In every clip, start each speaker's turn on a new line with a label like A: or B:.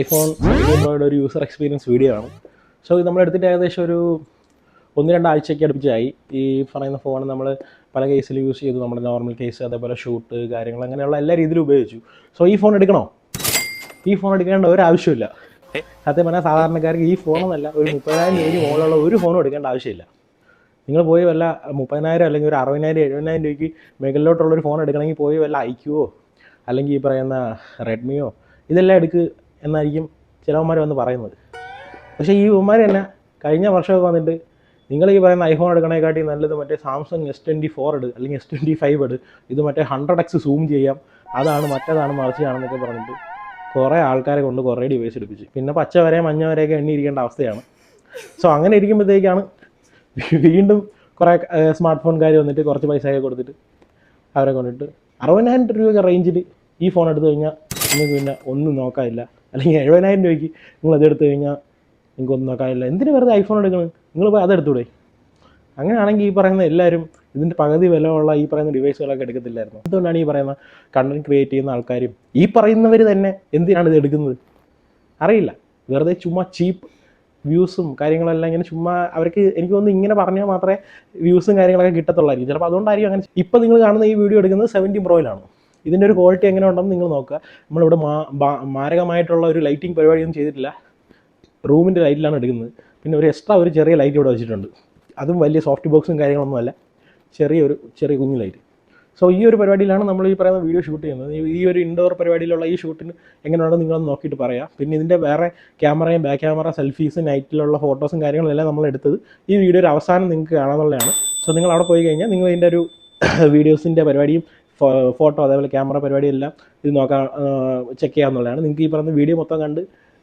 A: IPhone Android ഒരു user experience video ആണ്. So ഇത് നമ്മൾ എടുത്തിട്ട് ഏകദേശം ഒരു ഒന്ന് രണ്ടാഴ്ചയ്ക്ക് അടുപ്പിച്ചായി. ഈ പറയുന്ന ഫോൺ നമ്മൾ പല കേസിൽ യൂസ് ചെയ്തു. നമ്മുടെ നോർമൽ കേസ് അതേപോലെ ഷൂട്ട് കാര്യങ്ങൾ അങ്ങനെയുള്ള എല്ലാ രീതിയിലും ഉപയോഗിച്ചു. സോ ഈ ഫോൺ എടുക്കണോ? ഈ ഫോൺ എടുക്കേണ്ട ഒരു ആവശ്യമില്ല. സത്യം പറഞ്ഞാൽ സാധാരണക്കാർക്ക് ഈ ഫോണൊന്നല്ല ഒരു മുപ്പതിനായിരം രൂപയ്ക്ക് മുകളിലുള്ള ഒരു ഫോണും എടുക്കേണ്ട ആവശ്യമില്ല. നിങ്ങൾ പോയി വല്ല മുപ്പതിനായിരം അല്ലെങ്കിൽ ഒരു അറുപതിനായിരം എഴുപതിനായിരം രൂപയ്ക്ക് മുകളിലോട്ടുള്ള ഒരു ഫോൺ എടുക്കണമെങ്കിൽ പോയി വല്ല ഐക്യുവോ? അല്ലെങ്കിൽ ഈ പറയുന്ന റെഡ്മിയോ ഇതെല്ലാം എടുക്ക്. എന്നായിരിക്കും ചിലവന്മാർ വന്ന് പറയുന്നത്. പക്ഷേ ഈ ഉമ്മാർ തന്നെ കഴിഞ്ഞ വർഷമൊക്കെ വന്നിട്ട് നിങ്ങൾ ഈ പറയുന്ന ഐഫോൺ എടുക്കണേക്കാട്ടി നല്ലത് മറ്റേ സാംസങ് എസ് ട്വന്റി ഫോർ എടു അല്ലെങ്കിൽ എസ് ട്വന്റി ഫൈവ് എടു ഇത് മറ്റേ ഹൺഡ്രഡ് എക്സ് സൂം ചെയ്യാം. അതാണ് മറ്റേതാണ് മറിച്ചാണെന്നൊക്കെ പറഞ്ഞിട്ട് കുറേ ആൾക്കാരെ കൊണ്ട് കുറേ ഡിവൈസ് എടുപ്പിച്ച്. പിന്നെ പച്ച വരെ മഞ്ഞ വരെയൊക്കെ എണ്ണിയിരിക്കേണ്ട അവസ്ഥയാണ്. സോ അങ്ങനെ ഇരിക്കുമ്പോഴത്തേക്കാണ് വീണ്ടും കുറേ സ്മാർട്ട് ഫോൺകാർ വന്നിട്ട് കുറച്ച് പൈസയൊക്കെ കൊടുത്തിട്ട് അവരെ കൊണ്ടിട്ട് അറുപതിനായിരം രൂപയൊക്കെ റേഞ്ചിൽ ഈ ഫോൺ എടുത്തു കഴിഞ്ഞാൽ നിങ്ങൾക്ക് പിന്നെ ഒന്നും നോക്കാനില്ല. അല്ലെങ്കിൽ എഴുപതിനായിരം രൂപയ്ക്ക് നിങ്ങൾ അതെടുത്തു കഴിഞ്ഞാൽ നിങ്ങൾക്ക് ഒന്നും നോക്കാനില്ല എന്തിന് വെറുതെ ഐഫോൺ എടുക്കണം? നിങ്ങൾ പോയി അതെടുത്തൂടെ അങ്ങനെയാണെങ്കിൽ ഈ പറയുന്ന എല്ലാവരും ഇതിന്റെ പകുതി വില ഉള്ള ഈ പറയുന്ന ഡിവൈസുകളൊക്കെ എടുക്കത്തില്ലായിരുന്നു. അതുകൊണ്ടാണ് ഈ പറയുന്ന കണ്ടന്റ് ക്രിയേറ്റ് ചെയ്യുന്ന ആൾക്കാരും ഈ പറയുന്നവർ തന്നെ എന്തിനാണ് ഇത് എടുക്കുന്നത്? അറിയില്ല. വെറുതെ ചുമ്മാ ചീപ്പ് വ്യൂസും കാര്യങ്ങളെല്ലാം ഇങ്ങനെ ചുമ്മാ അവർക്ക് എനിക്ക് തോന്നുന്നു ഇങ്ങനെ പറഞ്ഞാൽ മാത്രമേ വ്യൂസും കാര്യങ്ങളൊക്കെ കിട്ടത്തുള്ളായിരിക്കും. ചിലപ്പോൾ അതുകൊണ്ടായിരിക്കും അങ്ങനെ. ഇപ്പം നിങ്ങൾ കാണുന്ന ഈ വീഡിയോ എടുക്കുന്നത് സെവന്റി പ്രോയിലാണ് ഇതിന്റെ ഒരു ക്വാളിറ്റി എങ്ങനെ ഉണ്ടെന്ന് നിങ്ങൾ നോക്കുക. നമ്മളിവിടെ മാരകമായിട്ടുള്ള ഒരു ലൈറ്റിംഗ് പരിപാടിയൊന്നും ചെയ്തിട്ടില്ല. റൂമിന്റെ ലൈറ്റിലാണ് എടുക്കുന്നത്. പിന്നെ ഒരു എക്സ്ട്രാ ഒരു ചെറിയ ലൈറ്റ് ഇവിടെ വെച്ചിട്ടുണ്ട്. അതും വലിയ സോഫ്റ്റ് ബോക്സും കാര്യങ്ങളൊന്നുമല്ല ചെറിയൊരു ചെറിയ കുഞ്ഞു ലൈറ്റ് സോ ഈ ഒരു പരിപാടിയിലാണ് നമ്മൾ ഈ പറയുന്ന വീഡിയോ ഷൂട്ട് ചെയ്യുന്നത്. ഈ- ഒരു ഇൻഡോർ പരിപാടിയിലുള്ള ഈ ഷൂട്ടിന് എങ്ങനെയാണെന്ന് നിങ്ങളൊന്ന് നോക്കിയിട്ട് പറയാം. പിന്നെ ഇതിന്റെ വേറെ ക്യാമറയും ബാക്ക് ക്യാമറ സെൽഫീസ് നൈറ്റിലുള്ള ഫോട്ടോസും കാര്യങ്ങളെല്ലാം നമ്മൾ എടുത്തത് ഈ വീഡിയോയുടെ അവസാനം നിങ്ങൾക്ക് കാണാമെന്നുള്ളതാണ് സോ നിങ്ങൾ അവിടെ പോയി കഴിഞ്ഞാൽ നിങ്ങൾ ഇതിന്റെ ഒരു വീഡിയോസിന്റെ പരിപാടിയും ഫോട്ടോ അതേപോലെ ക്യാമറ പരിപാടിയെല്ലാം ഇത് നോക്കാൻ ചെക്ക് ചെയ്യാമെന്നുള്ളതാണ് നിങ്ങൾക്ക് ഈ പറഞ്ഞ വീഡിയോ മൊത്തം കണ്ട്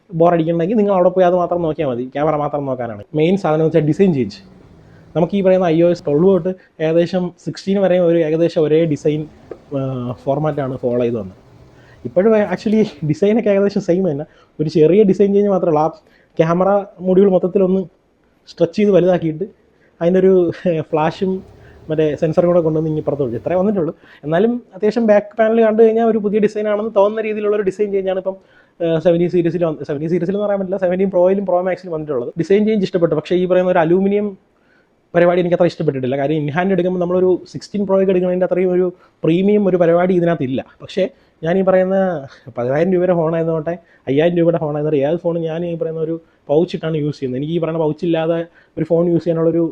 A: ബോറടിക്കണമെങ്കിൽ നിങ്ങൾ അവിടെ പോയി അത് മാത്രം നോക്കിയാൽ മതി. ക്യാമറ മാത്രം നോക്കാനാണ്. മെയിൻ സാധനം എന്ന് വെച്ചാൽ ഡിസൈൻ ചേഞ്ച് നമുക്ക് ഈ പറയുന്ന ഐ ഒ എസ് ട്വൽവ് തൊട്ട് ഏകദേശം സിക്സ്റ്റീൻ വരെയും ഒരു ഏകദേശം ഒരേ ഡിസൈൻ ഫോർമാറ്റാണ് ഫോളോ ചെയ്ത് വന്നത്. ഇപ്പോഴും ആക്ച്വലി ഡിസൈനൊക്കെ ഏകദേശം സെയിം തന്നെ. ഒരു ചെറിയ ഡിസൈൻ ചേഞ്ച് മാത്രമല്ല. ആ ക്യാമറ മൊഡ്യൂൾ മൊത്തത്തിലൊന്ന് സ്ട്രെച്ച് ചെയ്ത് വലുതാക്കിയിട്ട് അതിന്റെ ഒരു ഫ്ലാഷും മറ്റേ സെൻസർ കൂടെ കൊണ്ടുവന്ന് ഇനി പുറത്ത് വിളിച്ചു ഇത്രേ വന്നിട്ടുള്ളൂ. എന്നാലും അത്യാവശ്യം ബാക്ക് പാനൽ കണ്ടു കഴിഞ്ഞാൽ ഒരു പുതിയ ഡിസൈൻ ആണെന്ന് തോന്നുന്ന രീതിയിലുള്ള ഒരു ഡിസൈൻ ചേഞ്ചാണ് ഇപ്പം സെവന്റി സീരീസിൽ സെവന്റി സീരീസിൽ പറയാൻ പറ്റില്ല സെവന്റീൻ പ്രോയിലും പ്രോ മാക്സിലും വന്നിട്ടുള്ളത്. ഡിസൈൻ ചേഞ്ച് ഇഷ്ടപ്പെട്ടു. പക്ഷേ ഈ പറയുന്ന ഒരു അലൂമിനിയം പരിപാടി എനിക്ക് അത്ര ഇഷ്ടപ്പെട്ടിട്ടില്ല. കാര്യം ഇൻഹാൻഡ് എടുക്കുമ്പോൾ നമ്മളൊരു സിക്സ്റ്റീൻ പ്രോയൊക്കെ എടുക്കുന്നതിന്റെ അത്രയും ഒരു പ്രീമിയം ഒരു പരിപാടി ഇതിനകത്തില്ല. പക്ഷേ ഞാൻ ഈ പറയുന്ന പതിനായിരം രൂപയുടെ ഫോണായതുകൊട്ടെ അയ്യായിരം രൂപയുടെ ഫോണായതുകൊണ്ട് ഏത് ഫോൺ ഞാൻ ഈ പറയുന്ന ഒരു പൗച്ചിട്ടാണ് യൂസ് ചെയ്യുന്നത്. എനിക്ക് ഈ പറയുന്ന പൗച്ചില്ലാതെ ഒരു ഫോൺ യൂസ് ചെയ്യാനുള്ളൊരു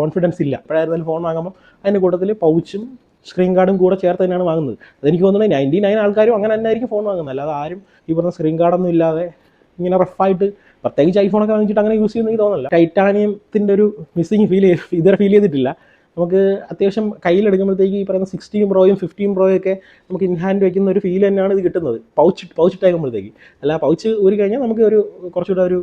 A: കോൺഫിഡൻസ് ഇല്ല. എപ്പോഴായിരുന്നാലും ഫോൺ വാങ്ങുമ്പോൾ അതിന്റെ കൂട്ടത്തിൽ പൗച്ചും സ്ക്രീൻ കാർഡും കൂടെ ചേർത്ത് തന്നെയാണ് വാങ്ങുന്നത്. അതെനിക്ക് തോന്നുന്നത് നയന്റി നയൻ ആൾക്കാരും അങ്ങനെ തന്നെ ആയിരിക്കും ഫോൺ വാങ്ങുന്നത്. അല്ലാതെ ആരും ഈ പറഞ്ഞ സ്ക്രീൻ കാർഡൊന്നും ഇല്ലാതെ ഇങ്ങനെ റഫായിട്ട് പ്രത്യേകിച്ച് ഐഫോണൊക്കെ വാങ്ങിച്ചിട്ട് അങ്ങനെ യൂസ് ചെയ്യുന്ന തോന്നുന്നില്ല. ടൈറ്റാനിയത്തിന്റെ ഒരു മിസ്സിങ് ഫീൽ ഇതുവരെ ഫീൽ ചെയ്തിട്ടില്ല. നമുക്ക് അത്യാവശ്യം കയ്യിലെടുക്കുമ്പോഴത്തേക്ക് ഈ പറയുന്ന സിക്സ്റ്റീൻ പ്രോയും ഫിഫ്റ്റീൻ പ്രോയും ഒക്കെ നമുക്ക് ഇൻ ഹാൻഡ് വയ്ക്കുന്ന ഒരു ഫീൽ തന്നെയാണ് ഇത് കിട്ടുന്നത്. പൗച്ച് പൗച്ച് ഇട്ടേക്കുമ്പോഴത്തേക്ക്. അല്ല പൗച്ച് ഊരി കഴിഞ്ഞാൽ നമുക്ക് ഒരു കുറച്ചുകൂടെ ഒരു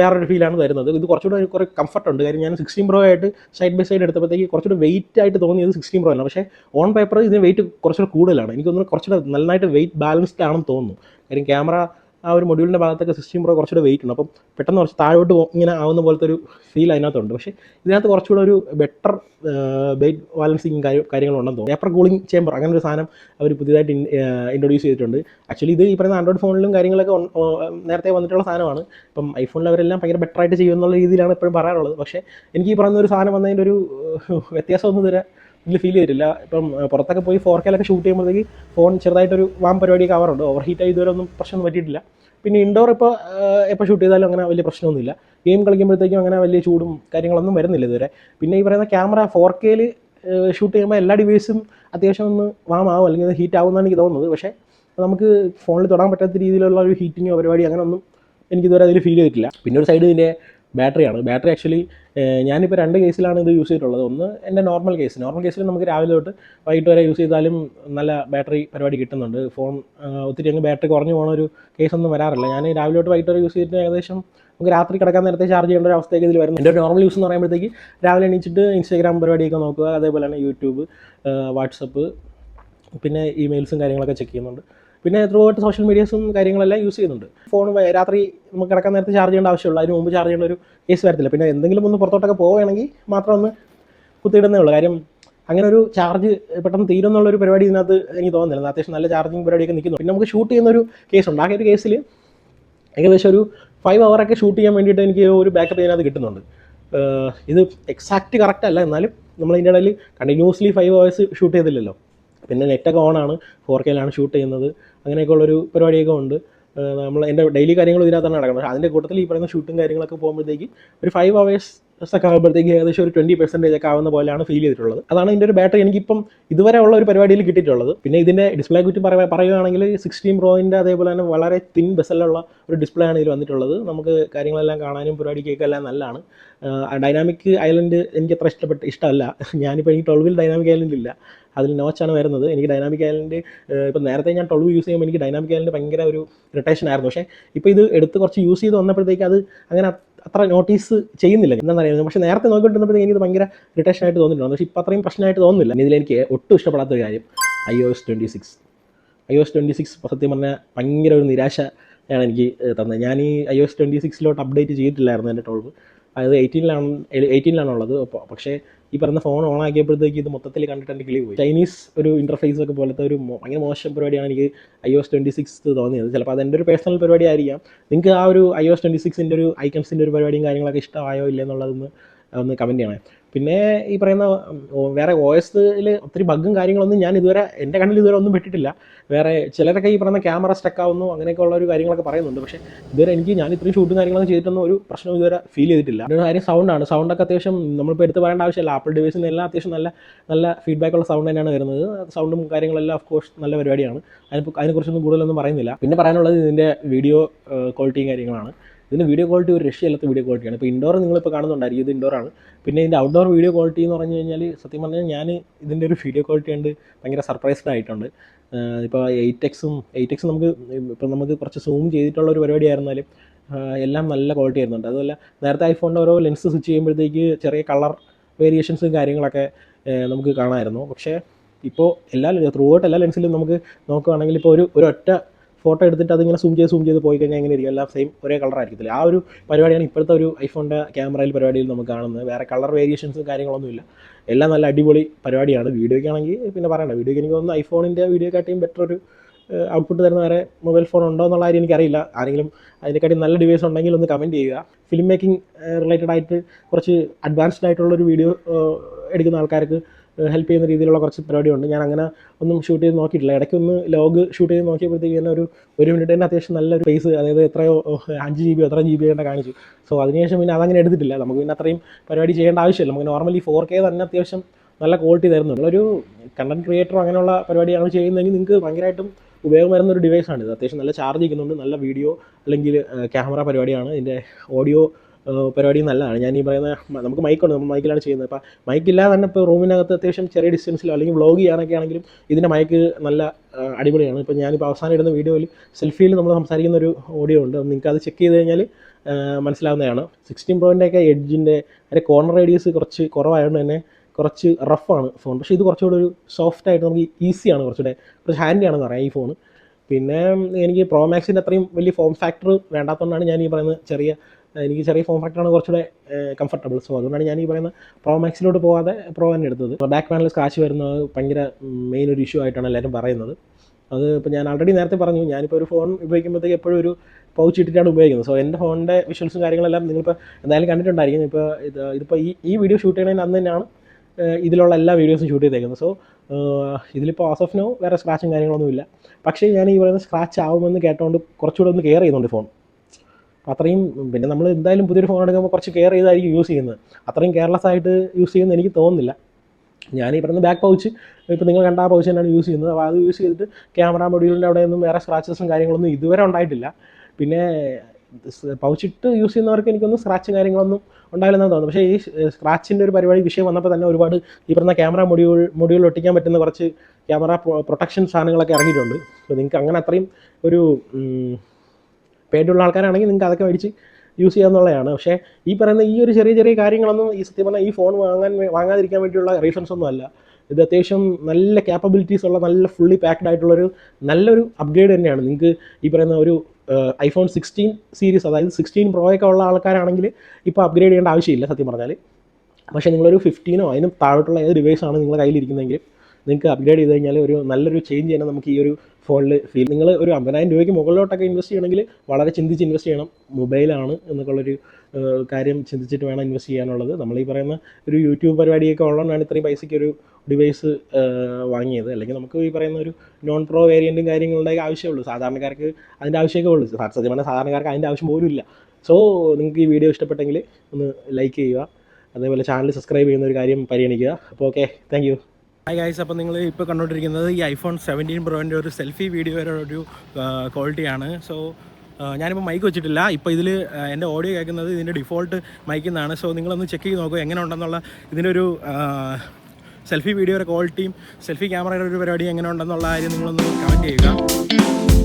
A: വേറൊരു ഫീലാണ് തരുന്നത് ഇത് കുറച്ചുകൂടെ കുറേ കംഫർട്ട് ഉണ്ട്. കാര്യം ഞാൻ സിക്സ്റ്റീൻ പ്രോ ആയിട്ട് സൈഡ് ബൈ സൈഡ് എടുത്തപ്പോഴത്തേക്ക് കുറച്ചുകൂടെ വെയിറ്റ് ആയിട്ട് തോന്നിയത് സിക്സ്റ്റീൻ പ്രോ അല്ല. പക്ഷേ ഓൺ പേപ്പർ ഇതിന് വെയിറ്റ് കുറച്ചുകൂടെ കൂടുതലാണ്. എനിക്ക് തോന്നുന്നു കുറച്ചുകൂടെ നന്നായിട്ട് വെയിറ്റ് ബാലൻസ്ഡ് ആണെന്ന് തോന്നുന്നു. കാര്യം ക്യാമറ ആ ഒരു മൊഡ്യൂളിന്റെ ഭാഗത്തൊക്കെ സിസ്റ്റം പ്രോ കുറച്ചുകൂടെ വെയിറ്റ് ഉണ്ട്. അപ്പം പെട്ടെന്ന് കുറച്ച് താഴോട്ട് ഇങ്ങനെ ആവുന്ന പോലത്തെ ഒരു ഫീൽ അതിനകത്തുണ്ട്. പക്ഷേ ഇതിനകത്ത് കുറച്ചുകൂടെ ഒരു ബെറ്റർ വെയിറ്റ് ബാലൻസിങ് കാര്യം കാര്യങ്ങളുണ്ടെന്ന് തോന്നുന്നു. പേപ്പർ കൂളിംഗ് ചേമ്പർ അങ്ങനെ ഒരു സാധനം അവർ പുതിയതായിട്ട് ഇൻട്രൊഡ്യൂസ് ചെയ്തിട്ടുണ്ട്. ആക്ച്വലി ഇത് ഈ പറയുന്ന ആൻഡ്രോയിഡ് ഫോണിലും കാര്യങ്ങളൊക്കെ നേരത്തെ വന്നിട്ടുള്ള സാധനമാണ്. ഇപ്പം ഐഫോണിൽ അവരെല്ലാം ഭയങ്കര ബെറ്റർ ആയിട്ട് ചെയ്യുമെന്നുള്ള രീതിയിലാണ് എപ്പോഴും പറയാറുള്ളത്. പക്ഷേ എനിക്ക് ഈ പറയുന്ന ഒരു സാധനം വന്നതിന്റെ ഒരു വ്യത്യാസമൊന്നും ഇതുവരെ ഇതിൽ ഫീൽ ചെയ്തിട്ടില്ല. ഇപ്പം പുറത്തൊക്കെ പോയി ഫോർ കെയിലൊക്കെ ഷൂട്ട് ചെയ്യുമ്പോഴത്തേക്ക് ഫോൺ ചെറുതായിട്ടൊരു വാം പരിപാടിയൊക്കെ ആവാറുണ്ട്. ഓവർ ആയി ഇതുവരെ ഒന്നും പ്രശ്നമൊന്നും പറ്റിയിട്ടില്ല. പിന്നെ ഇൻഡോർ ഇപ്പോൾ എപ്പോൾ ഷൂട്ട് ചെയ്താലും അങ്ങനെ വലിയ പ്രശ്നമൊന്നുമില്ല. ഗെയിം കളിക്കുമ്പോഴത്തേക്കും അങ്ങനെ വലിയ ചൂടും കാര്യങ്ങളൊന്നും വരുന്നില്ല ഇതുവരെ. പിന്നെ ഈ പറയുന്ന ക്യാമറ ഫോർ കെയിൽ ഷൂട്ട് ചെയ്യുമ്പോൾ എല്ലാ ഡിവൈസും അത്യാവശ്യം ഒന്ന് വാം ആവും അല്ലെങ്കിൽ ഹീറ്റ് ആവും എന്നാണ് എനിക്ക് തോന്നുന്നത്. പക്ഷേ നമുക്ക് ഫോണിൽ തൊടാൻ പറ്റാത്ത രീതിയിലുള്ള ഒരു ഹീറ്റിങ്ങോ പരിപാടി അങ്ങനെ ഒന്നും എനിക്കിതുവരെ അതിൽ ഫീൽ ചെയ്തിട്ടില്ല. പിന്നെ ഒരു സൈഡ് ഇതിന്റെ ബാറ്ററിയാണ്. ബാറ്ററി ആക്ച്വലി ഞാനിപ്പോൾ രണ്ട് കേസിലാണ് ഇത് യൂസ് ചെയ്തിട്ടുള്ളത്. ഒന്ന് എന്റെ നോർമൽ കേസ്. നോർമൽ കേസിൽ നമുക്ക് രാവിലെ തൊട്ട് വൈകിട്ട് വരെ യൂസ് ചെയ്താലും നല്ല ബാറ്ററി പരിപാടി കിട്ടുന്നുണ്ട്. ഫോൺ ഒത്തിരി അങ്ങ് ബാറ്ററി കുറഞ്ഞു പോകുന്ന ഒരു കേസൊന്നും വരാറില്ല. ഞാൻ രാവിലെ തൊട്ട് വൈകിട്ട് വരെ യൂസ് ചെയ്തിട്ട് ഏകദേശം നമുക്ക് രാത്രി കിടക്കാൻ നേരത്തെ ചാർജ് ചെയ്യേണ്ട ഒരു അവസ്ഥയൊക്കെ ഇതിൽ വരുന്നു. എന്റെ നോർമൽ യൂസ് എന്ന് പറയുമ്പോഴത്തേക്ക് രാവിലെ എണീച്ചിട്ട് ഇൻസ്റ്റാഗ്രാം പരിപാടിയൊക്കെ നോക്കുക. അതേപോലെ തന്നെ യൂട്യൂബ് വാട്സപ്പ് പിന്നെ ഇമെയിൽസും കാര്യങ്ങളൊക്കെ ചെക്ക് ചെയ്യുന്നുണ്ട്. പിന്നെ ത്രൂ സോഷ്യൽ മീഡിയസും കാര്യങ്ങളെല്ലാം യൂസ് ചെയ്യുന്നുണ്ട്. ഫോൺ രാത്രി നമുക്ക് കിടക്കാൻ നേരത്തെ ചാർജ് ചെയ്യേണ്ട ആവശ്യമുള്ളൂ അതിന് മുമ്പ് ചാർജ് ചെയ്യേണ്ട ഒരു കേസ് വരത്തില്ല. പിന്നെ എന്തെങ്കിലും ഒന്ന് പുറത്തോട്ടൊക്കെ പോവുകയാണെങ്കിൽ മാത്രം ഒന്ന് കുത്തിയിടുന്നേ ഉള്ളൂ. കാര്യം അങ്ങനെ ഒരു ചാർജ് പെട്ടെന്ന് തീരുന്നുള്ള ഒരു പരിപാടി ഇതിനകത്ത് എനിക്ക് തോന്നുന്നില്ല. അത്യാവശ്യം നല്ല ചാർജിങ് പരിപാടിയൊക്കെ നിൽക്കുന്നു. പിന്നെ നമുക്ക് ഷൂട്ട് ചെയ്യുന്ന ഒരു കേസുണ്ട് ആ ഒരു കേസിൽ ഏകദേശം ഒരു ഫൈവ് ഒക്കെ ഷൂട്ട് ചെയ്യാൻ വേണ്ടിയിട്ട് എനിക്ക് ഒരു ബാക്കപ്പ് ഇതിനകത്ത് കിട്ടുന്നുണ്ട്. ഇത് എക്സാക്റ്റ് കറക്റ്റ് അല്ല. എന്നാലും നമ്മൾ ഇതിന്റെ ഇടയിൽ കണ്ടിന്യൂസ്ലി ഫൈവ് അവേഴ്സ് ഷൂട്ട് ചെയ്തില്ലല്ലോ. പിന്നെ നെറ്റൊക്കെ ഓണാണ്. ഫോർ കെയിലാണ് ഷൂട്ട് ചെയ്യുന്നത്. അങ്ങനെയൊക്കെ ഉള്ളൊരു പരിപാടിയൊക്കെ ഉണ്ട്. നമ്മൾ എന്റെ ഡെയിലി കാര്യങ്ങളും ഇതിനകത്താണ് നടക്കുന്നത്. അതിന്റെ കൂട്ടത്തിൽ ഈ പറയുന്ന ഷൂട്ടും കാര്യങ്ങളൊക്കെ പോകുമ്പോഴത്തേക്ക് ഒരു ഫൈവ് അവേഴ്സ് ഒക്കെ ആകുമ്പോഴത്തേക്ക് ഏകദേശം ഒരു ട്വന്റി പെർസെന്റേജ് ഒക്കെ ആവുന്ന പോലെയാണ് ഫീൽ ചെയ്തിട്ടുള്ളത്. അതാണ് ഇതിന്റെ ഒരു ബാറ്ററി എനിക്കിപ്പം ഇതുവരെ ഉള്ള ഒരു പരിപാടിയിൽ കിട്ടിയിട്ടുള്ളത്. പിന്നെ ഇതിന്റെ ഡിസ്പ്ലേ കുറ്റി പറയുക പറയുകയാണെങ്കിൽ സിക്സ്റ്റീൻ പ്രോയിന്റെ അതേപോലെ തന്നെ വളരെ തിൻ ബെസലുള്ള ഒരു ഡിസ്പ്ലേ ആണ് ഇതിൽ വന്നിട്ടുള്ളത്. നമുക്ക് കാര്യങ്ങളെല്ലാം കാണാനും പരിപാടി എല്ലാം നല്ലതാണ്. ഡൈനാമിക് ഐലൻഡ് എനിക്ക് അത്ര ഇഷ്ടപ്പെട്ട് ഇഷ്ടമല്ല. ഞാനിപ്പോൾ എനിക്ക് ട്വൽവിൽ ഡൈനാമിക് ഐലൻഡ് ഇല്ല. അതിൽ നോച്ചാണ് വരുന്നത്. എനിക്ക് ഡൈനാമിക് ഐലൻഡ് ഇപ്പോൾ നേരത്തെ ഞാൻ ട്വൽവ് യൂസ് ചെയ്യുമ്പോൾ എനിക്ക് ഡൈനാമിക് ഐലൻഡ് ഭയങ്കര ഒരു റിട്ടേഷൻ ആയിരുന്നു. പക്ഷേ ഇപ്പോൾ ഇത് എടുത്ത് കുറച്ച് യൂസ് ചെയ്ത് വന്നപ്പോഴത്തേക്ക് അത് അങ്ങനെ അത്ര നോട്ടീസ് ചെയ്യുന്നില്ല. എന്താണെന്ന് അറിയാം പക്ഷേ നേരത്തെ നോക്കിക്കൊണ്ടിരുന്നപ്പോഴത്തേക്ക് എനിക്ക് ഭയങ്കര ഇറിറ്റേഷൻ ആയിട്ട് തോന്നിയിട്ടുണ്ട്. പക്ഷേ ഇപ്പോൾ അത്രയും പ്രശ്നമായിട്ട് തോന്നുന്നില്ല. ഇതിൽ എനിക്ക് ഒട്ടും ഇഷ്ടപ്പെടാത്ത ഒരു കാര്യം I O S twenty six I O S twenty six സത്യം പറഞ്ഞാൽ ഭയങ്കര ഒരു നിരാശയാണ് എനിക്ക് തന്നത്. ഞാൻ ഈ ഐ ഒ എസ് ട്വന്റി സിക്സിലോട്ട് അപ്ഡേറ്റ് ചെയ്തിട്ടില്ലായിരുന്നു എന്റെ ട്വൽവ് അതായത് എയ്റ്റീനിലാണ് എയ്റ്റീനിലാണുള്ളത് പക്ഷേ ഈ പറഞ്ഞ ഫോൺ ഓൺ ആക്കിയപ്പോഴത്തേക്ക് ഇത് മൊത്തത്തിൽ കണ്ടിട്ട് കിളി പോയി. ചൈനീസ് ഒരു ഇന്റർഫേസ് ഒക്കെ പോലത്തെ ഒരു ഭയങ്കര മോശം പരിപാടിയാണ് എനിക്ക് I O S twenty six തോന്നിയത്. ചിലപ്പോൾ അത് എന്റെ ഒരു പേഴ്സണൽ പരിപാടി ആയിരിക്കാം നിങ്ങൾക്ക് ആ ഒരു ഐ ഒ എസ് ട്വന്റി സിക്സിന്റെ ഒരു ഐക്കംസിന്റെ ഒരു പരിപാടിയും കാര്യങ്ങളൊക്കെ ഇഷ്ടമായോ ഇല്ലേ എന്നുള്ളതൊന്ന് ഒന്ന് കമന്റ് ചെയ്യണേ. പിന്നെ ഈ പറയുന്ന വേറെ ഒ എസിൽ ഒത്തിരി ബഗ്ഗും കാര്യങ്ങളൊന്നും ഞാൻ ഇതുവരെ എന്റെ കണ്ണിൽ ഇതുവരെ ഒന്നും പെട്ടിട്ടില്ല. വേറെ ചിലരൊക്കെ ഈ പറയുന്ന ക്യാമറ സ്റ്റക്കാവുന്നു അങ്ങനെയൊക്കെ ഉള്ള ഒരു കാര്യങ്ങളൊക്കെ പറയുന്നുണ്ട്. പക്ഷേ ഇതുവരെ എനിക്ക് ഞാൻ ഇത്രയും ഷൂട്ടും കാര്യങ്ങളൊന്നും ചെയ്തിട്ടൊന്നും ഒരു പ്രശ്നം ഇതുവരെ ഫീൽ ചെയ്തിട്ടില്ല. ഒരു കാര്യം സൗണ്ടാണ് സൗണ്ടൊക്കെ അത്യാവശ്യം നമ്മളിപ്പോൾ എടുത്ത് പറയേണ്ട ആവശ്യമില്ല. ആപ്പിൾ ഡിവൈസിന് എല്ലാം അത്യാവശ്യം നല്ല നല്ല ഫീഡ്ബാക്ക് ഉള്ള സൗണ്ട് തന്നെയാണ് വരുന്നത്. സൗണ്ടും കാര്യങ്ങളെല്ലാം ഓഫ് കോഴ്സ് നല്ല പരിപാടിയാണ്. അതിനെ അതിനെക്കുറിച്ചൊന്നും കൂടുതലൊന്നും പറയുന്നില്ല. പിന്നെ പറയാനുള്ളത് ഇതിന്റെ വീഡിയോ ക്വാളിറ്റിയും കാര്യങ്ങളാണ്. ഇതിന് വീഡിയോ ക്വാളിറ്റി ഒരു രക്ഷയില്ലാത്ത വീഡിയോ ക്വാളിറ്റിയാണ് ഇപ്പോൾ ഇൻഡോർ നിങ്ങളിപ്പോൾ കാണുന്നുണ്ടായിരിക്കും. ഇത് ഇൻഡോറാണ് പിന്നെ ഇതിന്റെ ഔട്ട്ഡോർ വീഡിയോ ക്വാളിറ്റി എന്ന് പറഞ്ഞു കഴിഞ്ഞാൽ സത്യം പറഞ്ഞാൽ ഞാൻ ഇതിന്റെ ഒരു വീഡിയോ ക്വാളിറ്റി ഉണ്ട് ഭയങ്കര സർപ്രൈസ്ഡ് ആയിട്ടുണ്ട്. ഇപ്പോൾ എയ്റ്റ് എക്സും എയ്റ്റ് എക്സ് നമുക്ക് ഇപ്പോൾ നമുക്ക് കുറച്ച് സൂം ചെയ്തിട്ടുള്ള ഒരു പരിപാടി ആയിരുന്നാലും എല്ലാം നല്ല ക്വാളിറ്റി ആയിരുന്നുണ്ട്. അതുമല്ല നേരത്തെ ഐഫോണിന്റെ ഓരോ ലെൻസ് സ്വിച്ച് ചെയ്യുമ്പോഴത്തേക്ക് ചെറിയ കളർ വേരിയേഷൻസും കാര്യങ്ങളൊക്കെ നമുക്ക് കാണാമായിരുന്നു. പക്ഷേ ഇപ്പോൾ എല്ലാ ത്രൂ ഔട്ട് എല്ലാ ലെൻസിലും നമുക്ക് നോക്കുകയാണെങ്കിൽ ഇപ്പോൾ ഒരു ഒരൊറ്റ ഫോട്ടോ എടുത്തിട്ട് അതിങ്ങനെ സൂം ചെയ്ത് സൂം ചെയ്ത് പോയി കഴിഞ്ഞാൽ എങ്ങനെ ഇരിക്കും എല്ലാം സെയിം ഒരേ കളർ ആയിരിക്കത്തില്ല? ആ ഒരു പരിപാടിയാണ് ഇപ്പോഴത്തെ ഒരു ഐഫോണിന്റെ ക്യാമറയിൽ പരിപാടിയിൽ നമുക്ക് കാണുന്നത്. വേറെ കളർ വേരിയേഷൻസും കാര്യങ്ങളൊന്നുമില്ല എല്ലാം നല്ല അടിപൊളി പരിപാടിയാണ്. വീഡിയോയ്ക്കാണെങ്കിൽ പിന്നെ പറയണ്ട. വീഡിയോയ്ക്ക് എനിക്ക് തോന്നുന്നു ഐഫോണിന്റെ വീഡിയോക്കാട്ടിയും ബെറ്റർ ഒരു ഔട്ട്പുട്ട് തരുന്ന വേറെ മൊബൈൽ ഫോൺ ഉണ്ടോ എന്നുള്ള കാര്യം എനിക്കറിയില്ല. ആരെങ്കിലും അതിനെക്കാട്ടി നല്ല ഡിവൈസ് ഉണ്ടെങ്കിൽ ഒന്ന് കമന്റ് ചെയ്യുക. ഫിലിം മേക്കിംഗ് റിലേറ്റഡ് ആയിട്ട് കുറച്ച് അഡ്വാൻസ്ഡ് ആയിട്ടുള്ളൊരു വീഡിയോ എടുക്കുന്ന ആൾക്കാർക്ക് ഹെൽപ്പ് ചെയ്യുന്ന രീതിയിലുള്ള കുറച്ച് പരിപാടിയുണ്ട്. ഞാൻ അങ്ങനെ ഒന്നും ഷൂട്ട് ചെയ്ത് നോക്കിയിട്ടില്ല. ഇടയ്ക്ക് ഒന്ന് ലോഗ് ഷൂട്ട് ചെയ്ത് നോക്കിയപ്പോഴത്തേക്ക് തന്നെ ഒരു ഒരു മിനിറ്റ് തന്നെ അത്യാവശ്യം നല്ലൊരു ഫേസ് അതായത് എത്രയോ അഞ്ച് ജി ബി എത്ര ജി ബി തന്നെ കാണിച്ചു. സോ അതിനുശേഷം പിന്നെ അതങ്ങനെ എടുത്തിട്ടില്ല. നമുക്ക് പിന്നെ അത്രയും പരിപാടി ചെയ്യേണ്ട ആവശ്യമില്ല. നമുക്ക് നോർമലി ഫോർ കെ തന്നെ അത്യാവശ്യം നല്ല ക്വാളിറ്റി തരുന്നുണ്ട്. ഒരു കണ്ടന്റ് ക്രിയേറ്ററോ അങ്ങനെയുള്ള പരിപാടിയാണ് ചെയ്യുന്നതെങ്കിൽ നിങ്ങൾക്ക് ഭയങ്കരമായിട്ടും ഉപയോഗം വരുന്ന ഒരു ഡിവൈസാണ് ഇത്. അത്യാവശ്യം നല്ല ചാർജ് ചെയ്യുന്നുണ്ട് നല്ല വീഡിയോ അല്ലെങ്കിൽ ക്യാമറ പരിപാടിയാണ്. ഇതിന്റെ ഓഡിയോ പരിപാടി നല്ലതാണ്. ഞാൻ ഈ പറയുന്ന നമുക്ക് മൈക്കുണ്ട് നമ്മൾ മൈക്കിലാണ് ചെയ്യുന്നത്. അപ്പോൾ മൈക്കില്ലാതെ തന്നെ ഇപ്പോൾ റൂമിനകത്ത് അത്യാവശ്യം ചെറിയ ഡിസ്റ്റൻസിലോ അല്ലെങ്കിൽ വ്ളോഗ് ചെയ്യാനൊക്കെ ആണെങ്കിലും ഇതിന്റെ മൈക്ക് നല്ല അടിപൊളിയാണ്. ഇപ്പോൾ ഞാനിപ്പോൾ അവസാനം ഇടുന്ന വീഡിയോയിൽ സെൽഫിയിൽ നമ്മൾ സംസാരിക്കുന്ന ഒരു ഓഡിയോ ഉണ്ട്. നിങ്ങൾക്ക് അത് ചെക്ക് ചെയ്ത് കഴിഞ്ഞാൽ മനസ്സിലാവുന്നതാണ്. സിക്സ്റ്റീൻ പ്രോയിന്റെയൊക്കെ എഡ്ജിന്റെ അതിന്റെ കോർണർ റേഡിയസ് കുറച്ച് കുറവായതുകൊണ്ട് തന്നെ കുറച്ച് റഫാണ് ഫോൺ പക്ഷേ ഇത് കുറച്ചുകൂടെ ഒരു സോഫ്റ്റ് ആയിട്ട് നമുക്ക് ഈസിയാണ് കുറച്ചുകൂടെ കുറച്ച് ഹാൻഡി ആണെന്ന് പറയാം ഈ ഫോൺ പിന്നെ എനിക്ക് പ്രോ മാക്സിന്റെ അത്രയും വലിയ ഫോം ഫാക്ടർ വേണ്ടാത്തതുകൊണ്ടാണ് ഞാൻ ഈ പറയുന്നത് ചെറിയ എനിക്ക് ചെറിയ ഫോം ഫാക്ടറാണ് കുറച്ചുകൂടെ കംഫർട്ടബിൾ സോ അതുകൊണ്ടാണ് ഞാൻ ഈ പറയുന്ന പ്രോ മാക്സിലോട്ട് പോകാതെ പ്രോ തന്നെ എടുത്തത്. ബാക്ക് പാനൽ സ്ക്രാച്ച് വരുന്നത് ഭയങ്കര മെയിൻ ഒരു ഇഷ്യൂ ആയിട്ടാണ് എല്ലാവരും പറയുന്നത്. അത് ഇപ്പോൾ ഞാൻ ആൾറെഡി നേരത്തെ പറഞ്ഞു ഞാനിപ്പോൾ ഒരു ഫോൺ ഉപയോഗിക്കുമ്പോഴത്തേക്ക് എപ്പോഴും ഒരു പൗച്ച് ഇട്ടിട്ടാണ് ഉപയോഗിക്കുന്നത്. സോ എന്റെ ഫോണിന്റെ വിഷ്വൽസും കാര്യങ്ങളെല്ലാം നിങ്ങളിപ്പോൾ എന്തായാലും കണ്ടിട്ടുണ്ടായിരിക്കും. ഇപ്പോൾ ഇത് ഇതിപ്പോൾ ഈ ഈ വീഡിയോ ഷൂട്ട് ചെയ്യണതിന് അന്ന് തന്നെയാണ് ഇതിലുള്ള എല്ലാ വീഡിയോസും ഷൂട്ട് ചെയ്തേക്കുന്നത്. സോ ഇതിലിപ്പോൾ ഓസ് ഓഫ് നോ വേറെ സ്ക്രാച്ചും കാര്യങ്ങളൊന്നുമില്ല. പക്ഷേ ഞാൻ ഈ പറയുന്ന സ്ക്രാച്ച് ആവുമെന്ന് കേട്ടോണ്ട് കുറച്ചുകൂടെ ഒന്ന് കെയർ ചെയ്യുന്നുണ്ട് ഫോൺ അത്രയും പിന്നെ നമ്മൾ എന്തായാലും പുതിയൊരു ഫോൺ എടുക്കുമ്പോൾ കുറച്ച് കെയർ ചെയ്തായിരിക്കും യൂസ് ചെയ്യുന്നത്. അത്രയും കെയർലെസ് ആയിട്ട് യൂസ് ചെയ്യുന്നത് എനിക്ക് തോന്നുന്നില്ല. ഞാൻ ഈ പറഞ്ഞ ബാക്ക് പൗച്ച് ഇപ്പോൾ നിങ്ങൾ കണ്ട ആ പൗച്ച് തന്നെയാണ് യൂസ് ചെയ്യുന്നത്. അപ്പോൾ അത് യൂസ് ചെയ്തിട്ട് ക്യാമറ മൊഡ്യൂളിന്റെ അവിടെ ഒന്നും വേറെ സ്ക്രാച്ചസും കാര്യങ്ങളൊന്നും ഇതുവരെ ഉണ്ടായിട്ടില്ല. പിന്നെ പൗച്ചിട്ട് യൂസ് ചെയ്യുന്നവർക്ക് എനിക്കൊന്നും സ്ക്രാച്ചും കാര്യങ്ങളൊന്നും ഉണ്ടാവില്ലെന്നാണ് തോന്നുന്നത്. പക്ഷേ ഈ സ്ക്രാച്ചിന്റെ ഒരു പരിപാടി വിഷയം വന്നപ്പോൾ തന്നെ ഒരുപാട് ഈ പറഞ്ഞ ക്യാമറ മൊഡ്യൂൾ മൊഡ്യൂൾ ഒട്ടിക്കാൻ പറ്റുന്ന കുറച്ച് ക്യാമറ പ്രൊട്ടക്ഷൻ സാധനങ്ങളൊക്കെ ഇറങ്ങിയിട്ടുണ്ട്. അപ്പോൾ നിങ്ങൾക്ക് അങ്ങനെ അത്രയും ഒരു പേടിയുള്ള ആൾക്കാരാണെങ്കിൽ നിങ്ങൾക്ക് അതൊക്കെ മേടിച്ച് യൂസ് ചെയ്യാവുന്നതാണ് പക്ഷേ ഈ പറയുന്ന ഈ ഒരു ചെറിയ ചെറിയ കാര്യങ്ങളൊന്നും ഈ സത്യം പറഞ്ഞാൽ ഈ ഫോൺ വാങ്ങാൻ വാങ്ങാതിരിക്കാൻ വേണ്ടിയുള്ള റീസൺസ് ഒന്നും അല്ല. ഇത് അത്യാവശ്യം നല്ല ക്യാപ്പബിലിറ്റീസ് ഉള്ള നല്ല ഫുള്ളി പാക്ഡ് ആയിട്ടുള്ളൊരു നല്ലൊരു അപ്ഗ്രേഡ് തന്നെയാണ്. നിങ്ങൾക്ക് ഈ പറയുന്ന ഒരു ഐഫോൺ സിക്സ്റ്റീൻ സീരീസ് അതായത് സിക്സ്റ്റീൻ പ്രോ ഒക്കെ ഉള്ള ആൾക്കാരാണെങ്കിൽ ഇപ്പോൾ അപ്ഗ്രേഡ് ചെയ്യേണ്ട ആവശ്യമില്ല സത്യം പറഞ്ഞാൽ പക്ഷേ നിങ്ങളൊരു ഫിഫ്റ്റീനോ അതിനും താഴോട്ടുള്ള ഏത് ഡിവൈസാണ് നിങ്ങളുടെ കയ്യിലിരിക്കുന്നതെങ്കിൽ നിങ്ങൾക്ക് അപ്ഗ്രേഡ് ചെയ്ത് കഴിഞ്ഞാൽ ഒരു നല്ലൊരു ചേഞ്ച് തന്നെ നമുക്ക് ഈ ഒരു ഫോണിൽ ഫീൽ നിങ്ങൾ ഒരു അമ്പതിനായിരം രൂപയ്ക്ക് മുകളിലോട്ടൊക്കെ ഇൻവെസ്റ്റ് ചെയ്യണമെങ്കിൽ വളരെ ചിന്തിച്ച് ഇൻവെസ്റ്റ് ചെയ്യണം. മൊബൈലാണ് എന്നൊക്കെയുള്ളൊരു കാര്യം ചിന്തിച്ചിട്ട് വേണം ഇൻവെസ്റ്റ് ചെയ്യാനുള്ളത്. നമ്മൾ ഈ പറയുന്ന ഒരു യൂട്യൂബ് പരിപാടിയൊക്കെ ഉള്ളതുകൊണ്ടാണ് ഇത്രയും പൈസയ്ക്ക് ഒരു ഡിവൈസ് വാങ്ങിയത്. അല്ലെങ്കിൽ നമുക്ക് ഈ പറയുന്ന ഒരു നോൺ പ്രോ വേരിയന്റും കാര്യങ്ങളുടെ ആവശ്യമുള്ളൂ. സാധാരണക്കാർക്ക് അതിന്റെ ആവശ്യമൊക്കെ ഉള്ളൂ. സത്യം പറഞ്ഞാൽ സാധാരണക്കാർക്ക് അതിന്റെ ആവശ്യം പോലും ഇല്ല. സോ നിങ്ങൾക്ക് ഈ വീഡിയോ ഇഷ്ടപ്പെട്ടെങ്കിൽ ഒന്ന് ലൈക്ക് ചെയ്യുക. അതേപോലെ ചാനൽ സബ്സ്ക്രൈബ് ചെയ്യുന്ന ഒരു കാര്യം പരിഗണിക്കുക. അപ്പോൾ ഓക്കെ താങ്ക് ഹായ് ഗൈസ് അപ്പോൾ നിങ്ങൾ ഇപ്പോൾ കണ്ടുകൊണ്ടിരിക്കുന്നത് ഈ ഐഫോൺ സെവന്റീൻ പ്രോന്റെ ഒരു സെൽഫി വീഡിയോയുടെ ഒരു ക്വാളിറ്റിയാണ് സോ ഞാനിപ്പോൾ മൈക്ക് വെച്ചിട്ടില്ല. ഇപ്പോൾ ഇതിൽ എന്റെ ഓഡിയോ കേൾക്കുന്നത് ഇതിന്റെ ഡിഫോൾട്ട് മൈക്കിൽ നിന്നാണ് സോ നിങ്ങളൊന്ന് ചെക്ക് ചെയ്ത് നോക്കുക എങ്ങനെ ഉണ്ടെന്നുള്ള ഇതിന്റെ ഒരു സെൽഫി വീഡിയോയുടെ ക്വാളിറ്റിയും സെൽഫി ക്യാമറയുടെ ഒരു പരിപാടി എങ്ങനെ ഉണ്ടെന്നുള്ള കാര്യം നിങ്ങളൊന്ന് കമന്റ് ചെയ്യുക.